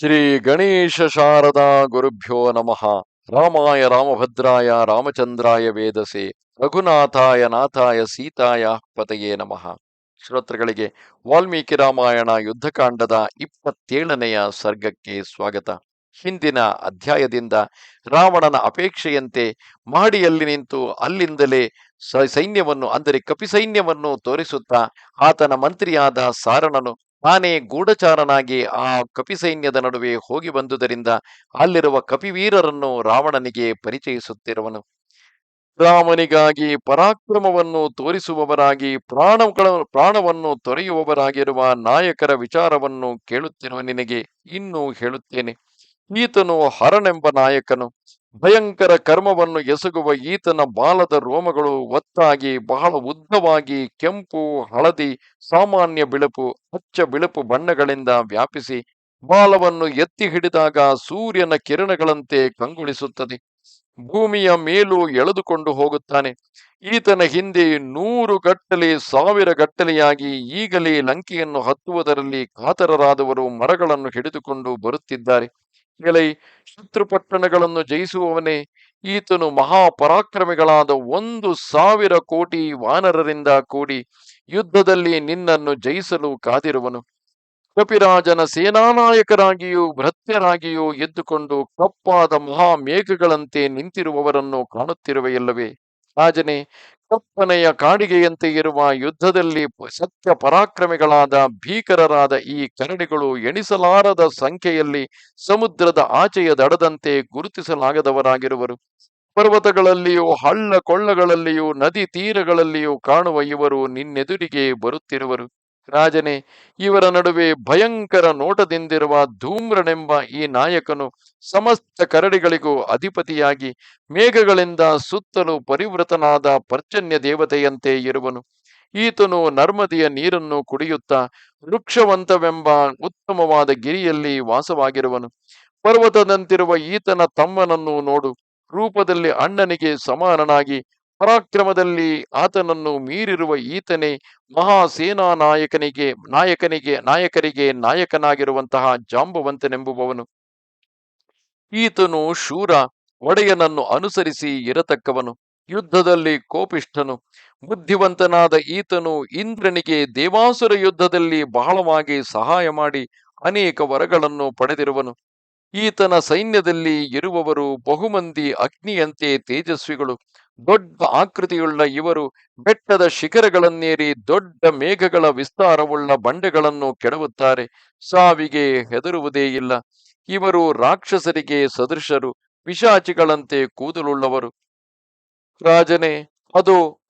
ಶ್ರೀ ಗಣೇಶ ಶಾರದಾ ಗುರುಭ್ಯೋ ನಮಃ. ರಾಮಾಯ ರಾಮಭದ್ರಾಯ ರಾಮಚಂದ್ರಾಯ ವೇದಸೆ. ರಘುನಾಥಾಯ ನಾಥಾಯ ಸೀತಾಯ ಪತಯೇ ನಮಃ. ಶ್ರೋತೃಗಳಿಗೆ ವಾಲ್ಮೀಕಿ ರಾಮಾಯಣ ಯುದ್ಧಕಾಂಡದ ಇಪ್ಪತ್ತೇಳನೆಯ ಸರ್ಗಕ್ಕೆ ಸ್ವಾಗತ. ಹಿಂದಿನ ಅಧ್ಯಾಯದಿಂದ ರಾವಣನ ಅಪೇಕ್ಷೆಯಂತೆ ಮಹಡಿಯಲ್ಲಿ ನಿಂತು ಅಲ್ಲಿಂದಲೇ ಸೈನ್ಯವನ್ನು, ಅಂದರೆ ಕಪಿಸೈನ್ಯವನ್ನು ತೋರಿಸುತ್ತಾ ಆತನ ಮಂತ್ರಿಯಾದ ಸಾರಣನು ತಾನೇ ಗೂಢಚಾರನಾಗಿ ಆ ಕಪಿ ಸೈನ್ಯದ ನಡುವೆ ಹೋಗಿ ಬಂದುದರಿಂದ ಅಲ್ಲಿರುವ ಕಪಿವೀರರನ್ನು ರಾವಣನಿಗೆ ಪರಿಚಯಿಸುತ್ತಿರುವನು. ರಾಮನಿಗಾಗಿ ಪರಾಕ್ರಮವನ್ನು ತೋರಿಸುವವರಾಗಿ, ಪ್ರಾಣಗಳ, ಪ್ರಾಣವನ್ನು ತೊರೆಯುವವರಾಗಿರುವ ನಾಯಕರ ವಿಚಾರವನ್ನು ಕೇಳುತ್ತಿರುವ ನಿನಗೆ ಇನ್ನೂ ಹೇಳುತ್ತೇನೆ. ಈತನು ಹರನೆಂಬ ನಾಯಕನು. ಭಯಂಕರ ಕರ್ಮವನ್ನು ಎಸಗುವ ಈತನ ಬಾಲದ ರೋಮಗಳು ಒತ್ತಾಗಿ, ಬಹಳ ಉದ್ದವಾಗಿ ಕೆಂಪು, ಹಳದಿ, ಸಾಮಾನ್ಯ ಬಿಳುಪು, ಹಚ್ಚ ಬಿಳುಪು ಬಣ್ಣಗಳಿಂದ ವ್ಯಾಪಿಸಿ ಬಾಲವನ್ನು ಎತ್ತಿ ಹಿಡಿದಾಗ ಸೂರ್ಯನ ಕಿರಣಗಳಂತೆ ಕಂಗೊಳಿಸುತ್ತದೆ. ಭೂಮಿಯ ಮೇಲೂ ಎಳೆದುಕೊಂಡು ಹೋಗುತ್ತಾನೆ. ಈತನ ಹಿಂದೆ ನೂರು ಗಟ್ಟಲೆ, ಸಾವಿರ ಗಟ್ಟಲೆಯಾಗಿ ಈಗಲೇ ಲಂಕೆಯನ್ನು ಹತ್ತುವುದರಲ್ಲಿ ಕಾತರರಾದವರು ಮರಗಳನ್ನು ಹಿಡಿದುಕೊಂಡು ಬರುತ್ತಿದ್ದಾರೆ. ಎಲೈ ಶತ್ರುಪಟ್ಟಣಗಳನ್ನು ಜಯಿಸುವವನೇ ಈತನು ಮಹಾಪರಾಕ್ರಮಿಗಳಾದ ಒಂದು ಸಾವಿರ ಕೋಟಿ ವಾನರರಿಂದ ಕೂಡಿ ಯುದ್ಧದಲ್ಲಿ ನಿನ್ನನ್ನು ಜಯಿಸಲು ಕಾದಿರುವನು. ಕಪಿರಾಜನ ಸೇನಾನಾಯಕರಾಗಿಯೂ ಭೃತ್ಯರಾಗಿಯೂ ಎದ್ದುಕೊಂಡು ಕಪ್ಪಾದ ಮಹಾಮೇಘಗಳಂತೆ ನಿಂತಿರುವವರನ್ನು ಕಾಣುತ್ತಿರುವೆಯಲ್ಲವೇ? ರಾಜನೇ ಕಪ್ಪನೆಯ ಕಾಡಿಗೆಯಂತೆ ಇರುವ ಯುದ್ಧದಲ್ಲಿ ಸತ್ಯ ಪರಾಕ್ರಮಿಗಳಾದ ಭೀಕರರಾದ ಈ ಕರಡಿಗಳು ಎಣಿಸಲಾರದ ಸಂಖ್ಯೆಯಲ್ಲಿ ಸಮುದ್ರದ ಆಚೆಯ ದಡದಂತೆ ಗುರುತಿಸಲಾಗದವರಾಗಿರುವರು. ಪರ್ವತಗಳಲ್ಲಿಯೂ, ಹಳ್ಳ ಕೊಳ್ಳಗಳಲ್ಲಿಯೂ, ನದಿ ತೀರಗಳಲ್ಲಿಯೂ ಕಾಣುವ ಇವರು ನಿನ್ನೆದುರಿಗೆ ಬರುತ್ತಿರುವರು. ರಾಜನೇ ಇವರ ನಡುವೆ ಭಯಂಕರ ನೋಟದಿಂದಿರುವ ಧೂಮ್ರನೆಂಬ ಈ ನಾಯಕನು ಸಮಸ್ತ ಕರಡಿಗಳಿಗೂ ಅಧಿಪತಿಯಾಗಿ ಮೇಘಗಳಿಂದ ಸುತ್ತಲೂ ಪರಿವೃತನಾದ ಪರ್ಜನ್ಯ ದೇವತೆಯಂತೆ ಇರುವನು. ಈತನು ನರ್ಮದಿಯ ನೀರನ್ನು ಕುಡಿಯುತ್ತಾ ವೃಕ್ಷವಂತವೆಂಬ ಉತ್ತಮವಾದ ಗಿರಿಯಲ್ಲಿ ವಾಸವಾಗಿರುವನು. ಪರ್ವತದಂತಿರುವ ಈತನ ತಮ್ಮನನ್ನು ನೋಡು, ರೂಪದಲ್ಲಿ ಅಣ್ಣನಿಗೆ ಸಮಾನನಾಗಿ ಪರಾಕ್ರಮದಲ್ಲಿ ಆತನನ್ನು ಮೀರಿರುವ ಈತನೇ ಮಹಾಸೇನಾ ನಾಯಕನಿಗೆ ನಾಯಕನಿಗೆ, ನಾಯಕರಿಗೆ ನಾಯಕನಾಗಿರುವಂತಹ ಜಾಂಬುವಂತನೆಂಬುವವನು. ಈತನು ಶೂರ ಒಡೆಯನನ್ನು ಅನುಸರಿಸಿ ಇರತಕ್ಕವನು. ಯುದ್ಧದಲ್ಲಿ ಕೋಪಿಷ್ಠನು. ಬುದ್ಧಿವಂತನಾದ ಈತನು ಇಂದ್ರನಿಗೆ ದೇವಾಸುರ ಯುದ್ಧದಲ್ಲಿ ಬಹಳವಾಗಿ ಸಹಾಯ ಮಾಡಿ ಅನೇಕ ವರಗಳನ್ನು ಪಡೆದಿರುವನು. ಈತನ ಸೈನ್ಯದಲ್ಲಿ ಇರುವವರು ಬಹುಮಂದಿ ಅಗ್ನಿಯಂತೆ ತೇಜಸ್ವಿಗಳು. ದೊಡ್ಡ ಆಕೃತಿಯುಳ್ಳ ಇವರು ಬೆಟ್ಟದ ಶಿಖರಗಳನ್ನೇರಿ ದೊಡ್ಡ ಮೇಘಗಳ ವಿಸ್ತಾರವುಳ್ಳ ಬಂಡೆಗಳನ್ನು ಕೆಡವುತ್ತಾರೆ. ಸಾವಿಗೆ ಹೆದರುವುದೇ ಇಲ್ಲ. ಇವರು ರಾಕ್ಷಸರಿಗೆ ಸದೃಶರು, ಪಿಶಾಚಿಗಳಂತೆ ಕೂದಲುಳ್ಳವರು. ರಾಜನೇ, ಅದು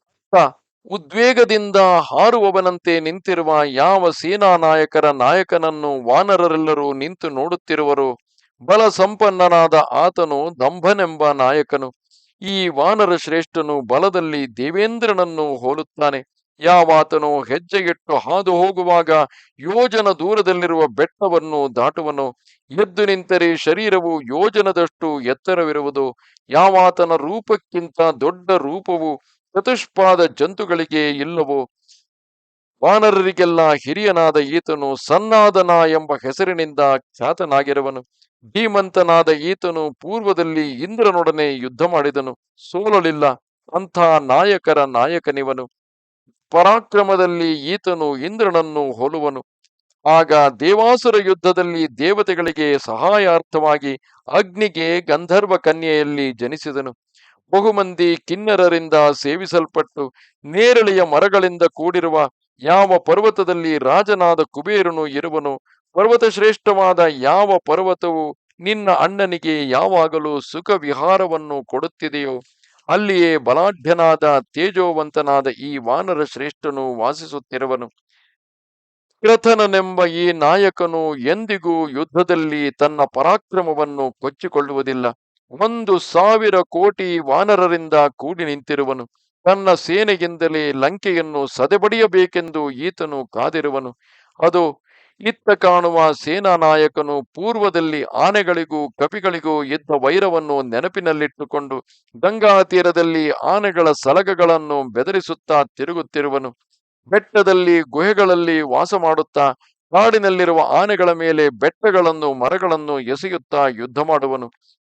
ಉದ್ವೇಗದಿಂದ ಹಾರುವವನಂತೆ ನಿಂತಿರುವ ಯಾವ ಸೇನಾ ನಾಯಕರ ನಾಯಕನನ್ನು ವಾನರರೆಲ್ಲರೂ ನಿಂತು ನೋಡುತ್ತಿರುವರು? ಬಲ ಸಂಪನ್ನನಾದ ಆತನು ದಂಭನೆಂಬ ನಾಯಕನು. ಈ ವಾನರ ಶ್ರೇಷ್ಠನು ಬಲದಲ್ಲಿ ದೇವೇಂದ್ರನನ್ನು ಹೋಲುತ್ತಾನೆ. ಯಾವಾತನು ಹೆಜ್ಜೆಗೆಟ್ಟು ಹಾದು ಹೋಗುವಾಗ ಯೋಜನ ದೂರದಲ್ಲಿರುವ ಬೆಟ್ಟವನ್ನು ದಾಟುವನು. ಎದ್ದು ನಿಂತರೆ ಶರೀರವು ಯೋಜನದಷ್ಟು ಎತ್ತರವಿರುವುದು. ಯಾವಾತನ ರೂಪಕ್ಕಿಂತ ದೊಡ್ಡ ರೂಪವು ಚತುಷ್ಪಾದ ಜಂತುಗಳಿಗೆ ಇಲ್ಲವೋ. ವಾನರರಿಗೆಲ್ಲ ಹಿರಿಯನಾದ ಈತನು ಸನ್ನಾದನ ಎಂಬ ಹೆಸರಿನಿಂದ ಖ್ಯಾತನಾಗಿರುವನು. ಧೀಮಂತನಾದ ಈತನು ಪೂರ್ವದಲ್ಲಿ ಇಂದ್ರನೊಡನೆ ಯುದ್ಧ ಮಾಡಿದನು. ಸೋಲಲಿಲ್ಲ. ಅಂಥ ನಾಯಕರ ನಾಯಕನಿವನು. ಪರಾಕ್ರಮದಲ್ಲಿ ಈತನು ಇಂದ್ರನನ್ನು ಹೋಲುವನು. ಆಗ ದೇವಾಸುರ ಯುದ್ಧದಲ್ಲಿ ದೇವತೆಗಳಿಗೆ ಸಹಾಯಾರ್ಥವಾಗಿ ಅಗ್ನಿಗೆ ಗಂಧರ್ವ ಕನ್ಯೆಯಲ್ಲಿ ಜನಿಸಿದನು. ಬಹುಮಂದಿ ಕಿನ್ನರರಿಂದ ಸೇವಿಸಲ್ಪಟ್ಟು ನೇರಳೆಯ ಮರಗಳಿಂದ ಕೂಡಿರುವ ಯಾವ ಪರ್ವತದಲ್ಲಿ ರಾಜನಾದ ಕುಬೇರನು ಇರುವನು? ಪರ್ವತ ಶ್ರೇಷ್ಠವಾದ ಯಾವ ಪರ್ವತವು ನಿನ್ನ ಅಣ್ಣನಿಗೆ ಯಾವಾಗಲೂ ಸುಖ ವಿಹಾರವನ್ನು ಕೊಡುತ್ತಿದೆಯೋ, ಅಲ್ಲಿಯೇ ಬಲಾಢ್ಯನಾದ ತೇಜೋವಂತನಾದ ಈ ವಾನರ ಶ್ರೇಷ್ಠನು ವಾಸಿಸುತ್ತಿರುವನು. ಕ್ರಥನನೆಂಬ ಈ ನಾಯಕನು ಎಂದಿಗೂ ಯುದ್ಧದಲ್ಲಿ ತನ್ನ ಪರಾಕ್ರಮವನ್ನು ಕೊಚ್ಚಿಕೊಳ್ಳುವುದಿಲ್ಲ. ಒಂದು ಸಾವಿರ ಕೋಟಿ ವಾನರರಿಂದ ಕೂಡಿ ನಿಂತಿರುವನು. ತನ್ನ ಸೇನೆಗಿಂದಲೇ ಲಂಕೆಯನ್ನು ಸದೆಬಡಿಯಬೇಕೆಂದು ಈತನು ಕಾದಿರುವನು. ಅದು ಇತ್ತ ಕಾಣುವ ಸೇನಾ ನಾಯಕನು ಪೂರ್ವದಲ್ಲಿ ಆನೆಗಳಿಗೂ ಕಪಿಗಳಿಗೂ ಇದ್ದ ವೈರವನ್ನು ನೆನಪಿನಲ್ಲಿಟ್ಟುಕೊಂಡು ಗಂಗಾ ತೀರದಲ್ಲಿ ಆನೆಗಳ ಸಲಗಗಳನ್ನು ಬೆದರಿಸುತ್ತಾ ತಿರುಗುತ್ತಿರುವನು. ಬೆಟ್ಟದಲ್ಲಿ ಗುಹೆಗಳಲ್ಲಿ ವಾಸ ಮಾಡುತ್ತಾ ಕಾಡಿನಲ್ಲಿರುವ ಆನೆಗಳ ಮೇಲೆ ಬೆಟ್ಟಗಳನ್ನು ಮರಗಳನ್ನು ಎಸೆಯುತ್ತಾ ಯುದ್ಧ ಮಾಡುವನು.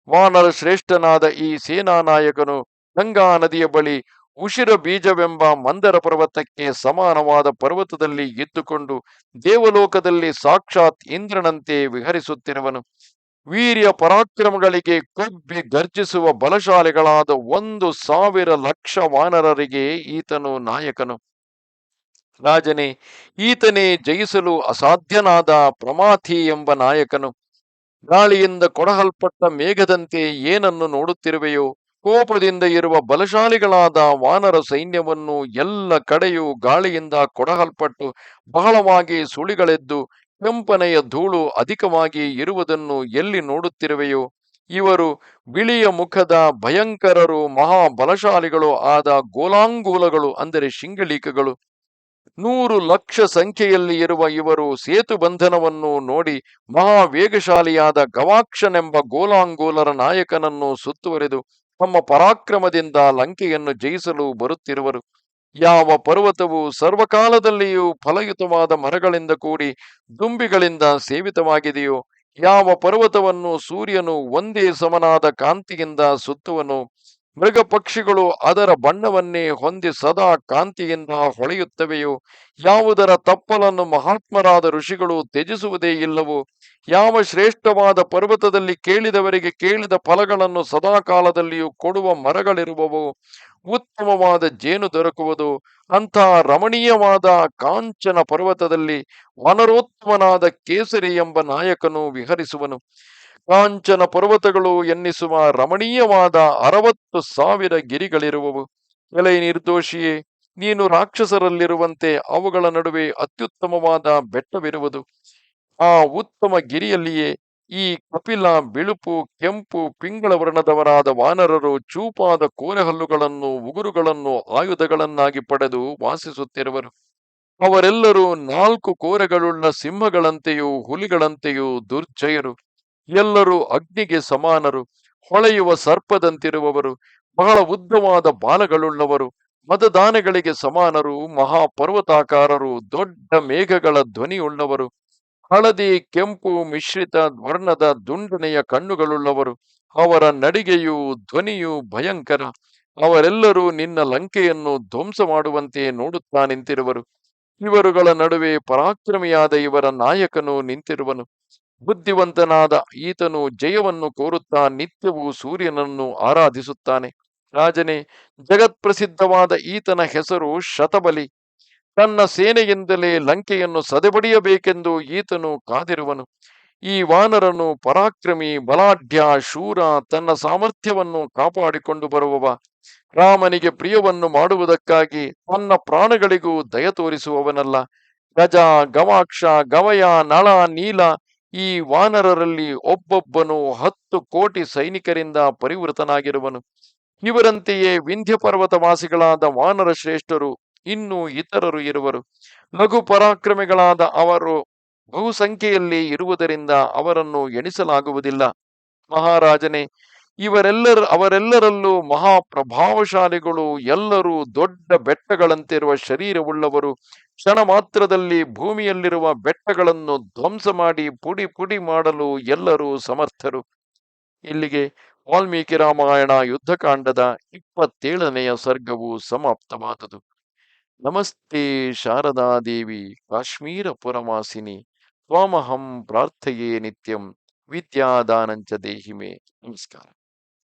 ವಾನರ ಶ್ರೇಷ್ಠನಾದ ಈ ಸೇನಾ ನಾಯಕನು ಗಂಗಾ ನದಿಯ ಬಳಿ ಉಶಿರ ಬೀಜವೆಂಬ ಮಂದರ ಪರ್ವತಕ್ಕೆ ಸಮಾನವಾದ ಪರ್ವತದಲ್ಲಿ ಇದ್ದುಕೊಂಡು ದೇವಲೋಕದಲ್ಲಿ ಸಾಕ್ಷಾತ್ ಇಂದ್ರನಂತೆ ವಿಹರಿಸುತ್ತಿರುವನು. ವೀರ್ಯ ಪರಾಕ್ರಮಗಳಿಗೆ ಕೊಬ್ಬಿ ಗರ್ಜಿಸುವ ಬಲಶಾಲಿಗಳಾದ ಒಂದು ಸಾವಿರ ಲಕ್ಷ ವಾನರರಿಗೆ ಈತನು ನಾಯಕನು. ರಾಜನೇ, ಈತನೇ ಜಯಿಸಲು ಅಸಾಧ್ಯನಾದ ಪ್ರಮಾಥಿ ಎಂಬ ನಾಯಕನು. ಗಾಳಿಯಿಂದ ಕೊಡಹಲ್ಪಟ್ಟ ಮೇಘದಂತೆ ಏನನ್ನು ನೋಡುತ್ತಿರುವೆಯೋ ಕೋಪದಿಂದ ಇರುವ ಬಲಶಾಲಿಗಳಾದ ವಾನರ ಸೈನ್ಯವನ್ನು ಎಲ್ಲ ಕಡೆಯೂ ಗಾಳಿಯಿಂದ ಕೊಡಹಲ್ಪಟ್ಟು ಬಹಳವಾಗಿ ಸುಳಿಗಳೆದ್ದು ಕೆಂಪನೆಯ ಧೂಳು ಅಧಿಕವಾಗಿ ಇರುವುದನ್ನು ಎಲ್ಲಿ ನೋಡುತ್ತಿರುವೆಯೋ? ಇವರು ಬಿಳಿಯ ಮುಖದ ಭಯಂಕರರು ಮಹಾ ಬಲಶಾಲಿಗಳು ಆದ ಗೋಲಾಂಗೂಲಗಳು ಅಂದರೆ ಶಿಂಗಳೀಕಗಳು ನೂರು ಲಕ್ಷ ಸಂಖ್ಯೆಯಲ್ಲಿ ಇರುವ ಇವರು ಸೇತು ಬಂಧನವನ್ನು ನೋಡಿ ಮಹಾವೇಗಶಾಲಿಯಾದ ಗವಾಕ್ಷನೆಂಬ ಗೋಲಾಂಗೋಲರ ನಾಯಕನನ್ನು ಸುತ್ತುವರೆದು ತಮ್ಮ ಪರಾಕ್ರಮದಿಂದ ಲಂಕೆಯನ್ನು ಜಯಿಸಲು ಬರುತ್ತಿರುವರು. ಯಾವ ಪರ್ವತವು ಸರ್ವಕಾಲದಲ್ಲಿಯೂ ಫಲಯುತವಾದ ಮರಗಳಿಂದ ಕೂಡಿ ದುಂಬಿಗಳಿಂದ ಸೇವಿತವಾಗಿದೆಯೋ, ಯಾವ ಪರ್ವತವನ್ನು ಸೂರ್ಯನು ಒಂದೇ ಸಮನಾದ ಕಾಂತಿಯಿಂದ ಸುತ್ತುವನು ಮೃಗ ಪಕ್ಷಿಗಳು ಅದರ ಬಣ್ಣವನ್ನೇ ಹೊಂದಿ ಸದಾ ಕಾಂತಿಯಿಂದ ಹೊಳೆಯುತ್ತವೆಯೋ? ಯಾವುದರ ತಪ್ಪಲನ್ನು ಮಹಾತ್ಮರಾದ ಋಷಿಗಳು ತ್ಯಜಿಸುವುದೇ ಇಲ್ಲವೋ? ಯಾವ ಶ್ರೇಷ್ಠವಾದ ಪರ್ವತದಲ್ಲಿ ಕೇಳಿದವರಿಗೆ ಕೇಳಿದ ಫಲಗಳನ್ನು ಸದಾ ಕಾಲದಲ್ಲಿಯೂ ಕೊಡುವ ಮರಗಳಿರುವವು? ಉತ್ತಮವಾದ ಜೇನು ದೊರಕುವುದು? ಅಂಥ ರಮಣೀಯವಾದ ಕಾಂಚನ ಪರ್ವತದಲ್ಲಿ ವನರೋತ್ತಮನಾದ ಕೇಸರಿ ಎಂಬ ನಾಯಕನು ವಿಹರಿಸುವನು. ಕಾಂಚನ ಪರ್ವತಗಳು ಎನ್ನಿಸುವ ರಮಣೀಯವಾದ ಅರವತ್ತು ಸಾವಿರ ಗಿರಿಗಳಿರುವವು. ಎಲೆ ನಿರ್ದೋಷಿಯೇ, ನೀನು ರಾಕ್ಷಸರಲ್ಲಿರುವಂತೆ ಅವುಗಳ ನಡುವೆ ಅತ್ಯುತ್ತಮವಾದ ಬೆಟ್ಟವಿರುವುದು. ಆ ಉತ್ತಮ ಗಿರಿಯಲ್ಲಿಯೇ ಈ ಕಪಿಲ, ಬಿಳುಪು, ಕೆಂಪು, ಪಿಂಗಳ ವರ್ಣದವರಾದ ವಾನರರು ಚೂಪಾದ ಕೋರೆಹಲ್ಲುಗಳನ್ನು, ಉಗುರುಗಳನ್ನು ಆಯುಧಗಳನ್ನಾಗಿ ಪಡೆದು ವಾಸಿಸುತ್ತಿರುವರು. ಅವರೆಲ್ಲರೂ ನಾಲ್ಕು ಕೋರೆಗಳುಳ್ಳ ಸಿಂಹಗಳಂತೆಯೂ ಹುಲಿಗಳಂತೆಯೂ ದುರ್ಜಯರು. ಎಲ್ಲರೂ ಅಗ್ನಿಗೆ ಸಮಾನರು, ಹೊಳೆಯುವ ಸರ್ಪದಂತಿರುವವರು, ಬಹಳ ಉದ್ದವಾದ ಬಾಲಗಳುಳ್ಳವರು, ಮತದಾನಗಳಿಗೆ ಸಮಾನರು, ಮಹಾಪರ್ವತಾಕಾರರು, ದೊಡ್ಡ ಮೇಘಗಳ ಧ್ವನಿಯುಳ್ಳವರು, ಹಳದಿ, ಕೆಂಪು, ಮಿಶ್ರಿತ ವರ್ಣದ ದುಂಡನೆಯ ಕಣ್ಣುಗಳುಳ್ಳವರು, ಅವರ ನಡಿಗೆಯು ಧ್ವನಿಯು ಭಯಂಕರ, ಅವರೆಲ್ಲರೂ ನಿನ್ನ ಲಂಕೆಯನ್ನು ಧ್ವಂಸ ಮಾಡುವಂತೆ ನೋಡುತ್ತಾ ನಿಂತಿರುವರು. ಇವರುಗಳ ನಡುವೆ ಪರಾಕ್ರಮಿಯಾದ ಇವರ ನಾಯಕನು ನಿಂತಿರುವನು. ಬುದ್ಧಿವಂತನಾದ ಈತನು ಜಯವನ್ನು ಕೋರುತ್ತಾ ನಿತ್ಯವೂ ಸೂರ್ಯನನ್ನು ಆರಾಧಿಸುತ್ತಾನೆ. ರಾಜನೇ, ಜಗತ್ಪ್ರಸಿದ್ಧವಾದ ಈತನ ಹೆಸರು ಶತಬಲಿ. ತನ್ನ ಸೇನೆಯಿಂದಲೇ ಲಂಕೆಯನ್ನು ಸದೆಬಡಿಯಬೇಕೆಂದು ಈತನು ಕಾದಿರುವನು. ಈ ವಾನರನು ಪರಾಕ್ರಮಿ, ಬಲಾಢ್ಯ, ಶೂರ, ತನ್ನ ಸಾಮರ್ಥ್ಯವನ್ನು ಕಾಪಾಡಿಕೊಂಡು ಬರುವವ. ರಾಮನಿಗೆ ಪ್ರಿಯವನ್ನು ಮಾಡುವುದಕ್ಕಾಗಿ ತನ್ನ ಪ್ರಾಣಗಳಿಗೂ ದಯ ತೋರಿಸುವವನಲ್ಲ. ಗಜ, ಗವಾಕ್ಷ, ಗವಯ, ನಳ, ನೀಲ ಈ ವಾನರರಲ್ಲಿ ಒಬ್ಬೊಬ್ಬನು ಹತ್ತು ಕೋಟಿ ಸೈನಿಕರಿಂದ ಪರಿವೃತನಾಗಿರುವನು. ಇವರಂತೆಯೇ ವಿಂಧ್ಯ ಪರ್ವತವಾಸಿಗಳಾದ ವಾನರ ಶ್ರೇಷ್ಠರು ಇನ್ನೂ ಇತರರು ಇರುವರು. ಲಘು ಪರಾಕ್ರಮಿಗಳಾದ ಅವರು ಬಹುಸಂಖ್ಯೆಯಲ್ಲಿ ಇರುವುದರಿಂದ ಅವರನ್ನು ಎಣಿಸಲಾಗುವುದಿಲ್ಲ. ಮಹಾರಾಜನೇ ಇವರೆಲ್ಲರ, ಅವರೆಲ್ಲರಲ್ಲೂ ಮಹಾಪ್ರಭಾವಶಾಲಿಗಳು, ಎಲ್ಲರೂ ದೊಡ್ಡ ಬೆಟ್ಟಗಳಂತಿರುವ ಶರೀರವುಳ್ಳವರು, ಕ್ಷಣ ಮಾತ್ರದಲ್ಲಿ ಭೂಮಿಯಲ್ಲಿರುವ ಬೆಟ್ಟಗಳನ್ನು ಧ್ವಂಸ ಮಾಡಿ ಪುಡಿ ಪುಡಿ ಮಾಡಲು ಎಲ್ಲರೂ ಸಮರ್ಥರು. ಇಲ್ಲಿಗೆ ವಾಲ್ಮೀಕಿ ರಾಮಾಯಣ ಯುದ್ಧಕಾಂಡದ ಇಪ್ಪತ್ತೇಳನೆಯ ಸರ್ಗವು ಸಮಾಪ್ತವಾದುದು. ನಮಸ್ತೆ ಶಾರದಾದೇವಿ ಕಾಶ್ಮೀರ ಪುರಮಾಸಿನಿ ತ್ವಾಮಹಂ ಪ್ರಾರ್ಥಯೇ ನಿತ್ಯಂ ವಿದ್ಯಾದಾನಂಚ ದೇಹಿಮೆ. ನಮಸ್ಕಾರ.